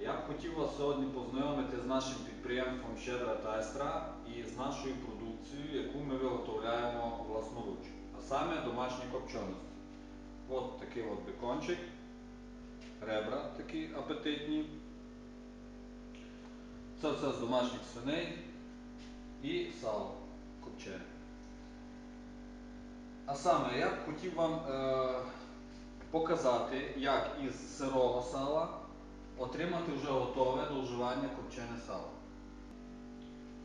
Я б хотів вас сьогодні познайомити з нашим підприємством Щедра та Естра і з нашою продукцією, яку ми виготовляємо власноруч, а саме домашні копченості. От такий от бекончик, ребра такі апетитні. Це все з домашніх свиней і сало копчене. А саме я б хотів вам е, показати, як із сирого сала отримати вже готове до вживання копчене сало.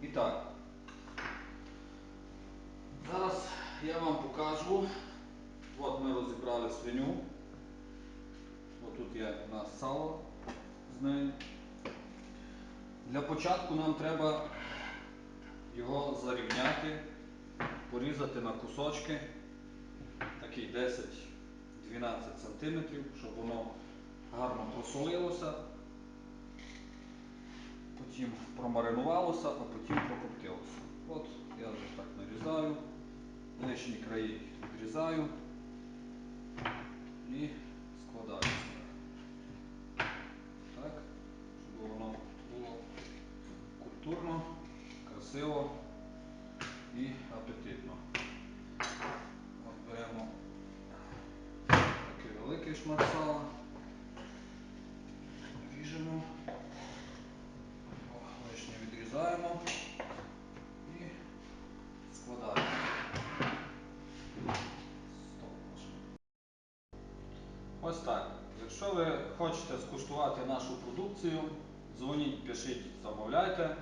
І так, зараз я вам покажу. От ми розібрали свиню. Ось тут є у нас сало з нею. Для початку нам треба його зарівняти, порізати на кусочки, такий 10-12 см, щоб воно гарно просолилося, потім промаринувалося, а потім прокоптилося. От я вже так нарізаю, лишні краї відрізаю і складаю сюди. Так, щоб воно було культурно, красиво і апетитно. От беремо такий великий шмат сала, відрізаємо і складаємо. Ось так. Якщо ви хочете скуштувати нашу продукцію, дзвоніть, пишіть, замовляйте.